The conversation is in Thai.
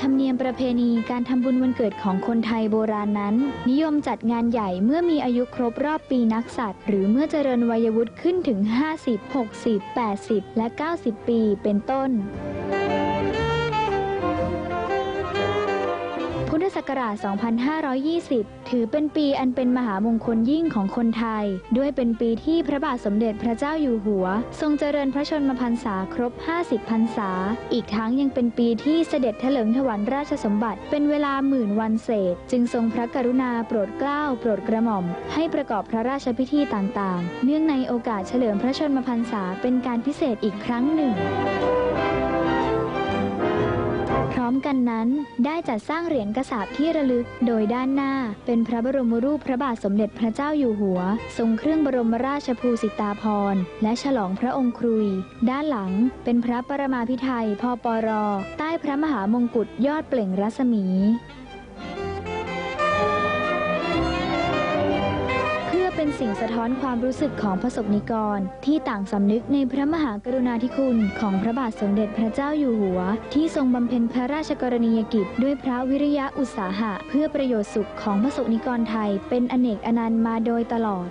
ธรรมเนียมประเพณีการทำบุญวันเกิดของคนไทยโบราณนั้น นิยมจัดงานใหญ่เมื่อมีอายุครบรอบปีนักษัตว์หรือเมื่อเจริญวัยวุฒิขึ้นถึง 50 60 80 และ 90 ปีเป็นต้น ธศักราช 2520 ถือเป็นปีอันเป็นมหามงคลยิ่งของคนไทย ด้วยเป็นปีที่พระบาทสมเด็จพระเจ้าอยู่หัว ทรงเจริญพระชนมพรรษาครบ 50 พรรษา อีกทั้งยังเป็นปีที่เสด็จเถลิงถวัลราชสมบัติ เป็นเวลาหมื่นวันเศษ จึงทรงพระกรุณาโปรดเกล้าโปรดกระหม่อม ให้ประกอบพระราชพิธีต่างๆ เนื่องในโอกาสเฉลิมพระชนมพรรษาเป็นการพิเศษอีกครั้งหนึ่ง อมกันนั้น ได้จัดสร้างเหรียญกระสาบที่ระลึก โดยด้านหน้าเป็นพระบรมรูปพระบาทสมเด็จพระเจ้าอยู่หัว ทรงเครื่องบรมราชภูสิตาภรณ์และฉลองพระองค์ครุย ด้านหลังเป็นพระปรมาพิไทยพปรใต้พระมหามงกุฎยอดเปล่งรัศมี เป็นสิ่งสะท้อนความรู้สึกของพระสงฆ์นิกร ที่ต่างสำนึกในพระมหากรุณาธิคุณของพระบาทสมเด็จพระเจ้าอยู่หัว ที่ทรงบำเพ็ญพระราชกรณียกิจ ด้วยพระวิริยะอุตสาหะ เพื่อประโยชน์สุขของพระสงฆ์นิกรไทย เป็นอเนกอนันต์มาโดยตลอด